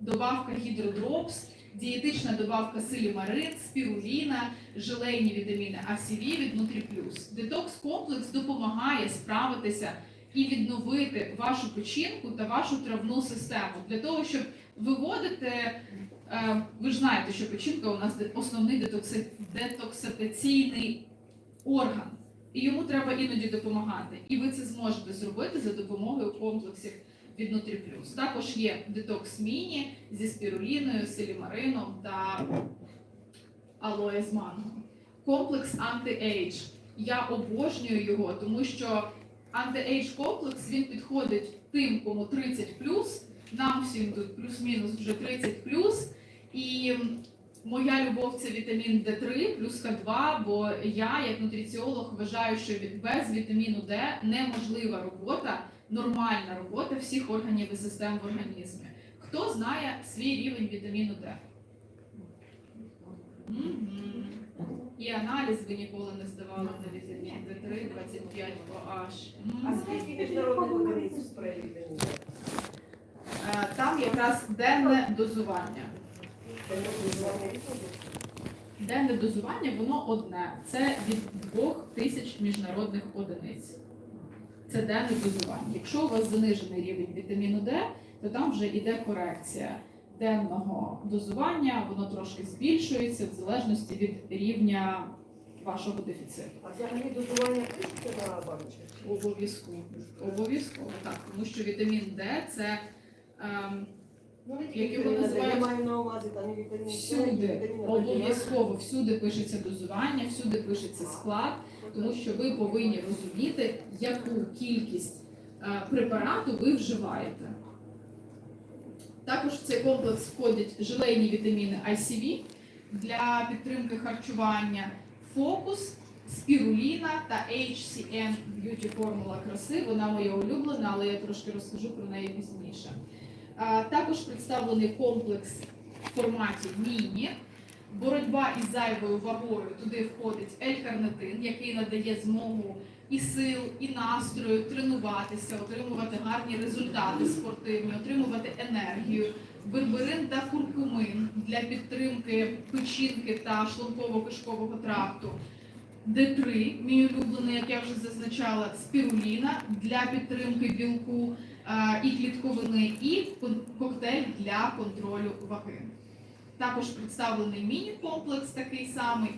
добавка гідродропс, дієтична добавка силімарин, спіруліна, желейні вітаміни ACV від NutriPlus. Детокс комплекс допомагає справитися і відновити вашу печінку та вашу травну систему для того, щоб виводити. е, Ви ж знаєте, що печінка у нас основний детокси- детоксикаційний орган, і йому треба іноді допомагати. І ви це зможете зробити за допомогою комплексів від NutriPlus. Також є детокс міні зі спіруліною, силімарином та алоє з манго. Комплекс анти-ейдж. Я обожнюю його, тому що анти-ейдж комплекс він підходить тим, кому 30 нам всім тут плюс-мінус вже 30 І моя любов це вітамін D3 плюс К2, бо я, як нутриціолог, вважаю, що без вітаміну D неможлива робота, нормальна робота всіх органів і систем в організмі. Хто знає свій рівень вітаміну? Мгм. І аналіз ви ніколи не здавали на вітамін D3, 25 OH. А скільки міжнародних спреї вітамінів? Е, Там якраз денне дозування. Денне дозування воно одне. Це від 2000 міжнародних одиниць. Це денне дозування. Якщо у вас занижений рівень вітаміну Д, то там вже йде корекція денного дозування, воно трошки збільшується в залежності від рівня вашого дефіциту. А взагалі дозування на баночках? Обов'язково. Обов'язково так, тому що вітамін Д це ем, Ну, не Як тільки його вітамін D, називають? Маю на увазі там і вітамін С, і всюди, вітамін обов'язково всюди пишеться дозування, всюди пишеться склад. тому що ви повинні розуміти, яку кількість е, препарату ви вживаєте. Також в цей комплекс входять желейні вітаміни ICV для підтримки харчування, фокус, спіруліна та HCN Beauty формула краси. Вона моя улюблена, але я трошки розкажу про неї пізніше. Також представлений комплекс в форматі міні. Боротьба із зайвою вагою туди входить L-карнитин, який надає змогу і сил, і настрою тренуватися, отримувати гарні результати спортивні, отримувати енергію, берберин та куркумин для підтримки печінки та шлунково-кишкового тракту. Д3, мій улюблений, як я вже зазначала, спіруліна для підтримки білку і клітковини, і коктейль для контролю ваги. Також представлений міні-комплекс такий самий.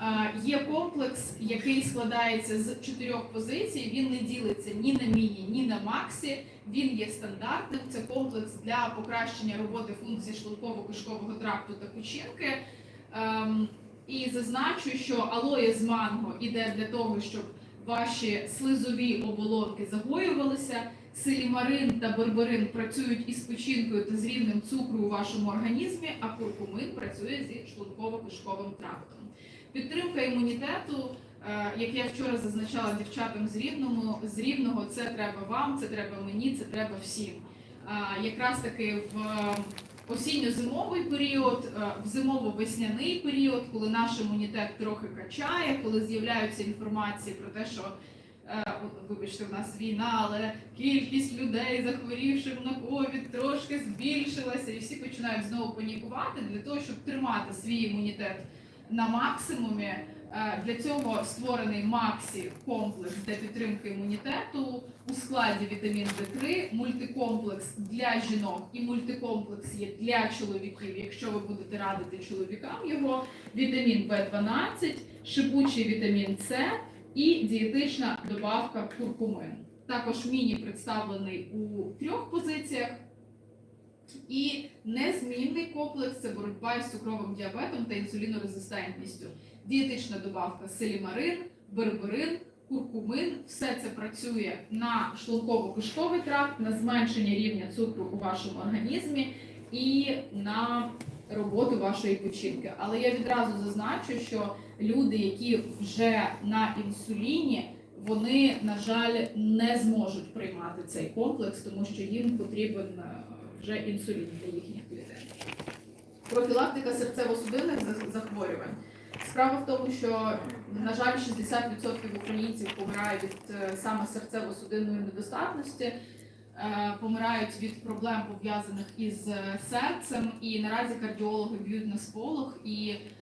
Е, Є комплекс, який складається з чотирьох позицій. Він не ділиться ні на міні, ні на максі. Він є стандартним. Це комплекс для покращення роботи функцій шлунково-кишкового тракту та печінки. Ем, І зазначу, що алоє з манго іде для того, щоб ваші слизові оболонки загоювалися. Силімарин та берберин працюють із печінкою та з рівнем цукру у вашому організмі, а куркумин працює зі шлунково-кишковим трактом. Підтримка імунітету, е, як я вчора зазначала дівчатам з рівного, з рівного, це треба вам, це треба мені, це треба всім. Е, Якраз таки в осінньо-зимовий період, е, в зимово-весняний період, коли наш імунітет трохи качає, коли з'являються інформації про те, що е, вибачте, в нас війна, але кількість людей, захворівших на ковід, трошки збільшилася, і всі починають знову панікувати для того, щоб тримати свій імунітет на максимумі. Е, Для цього створений Максі комплекс для підтримки імунітету у складі вітамін Д3, мультикомплекс для жінок і мультикомплекс є для чоловіків. Якщо ви будете радити чоловікам його, вітамін В12, шипучий вітамін С і дієтична добавка куркумин. Також міні представлений у трьох позиціях. І незмінний комплекс це боротьба із цукровим діабетом та інсулінорезистентністю. Дієтична добавка селімарин, берберин, куркумин. Все це працює на шлунково-кишковий тракт, на зменшення рівня цукру у вашому організмі і на роботу вашої печінки. Але я відразу зазначу, що люди, які вже на інсуліні, вони, на жаль, не зможуть приймати цей комплекс, тому що їм потрібен е, вже інсулін для їхніх клітин. Профілактика серцево-судинних захворювань. Справа в тому, що, на жаль, 60% українців помирають від е, саме серцево-судинної недостатності. е, помирають від проблем пов'язаних із е, серцем, і наразі кардіологи б'ють на сполох і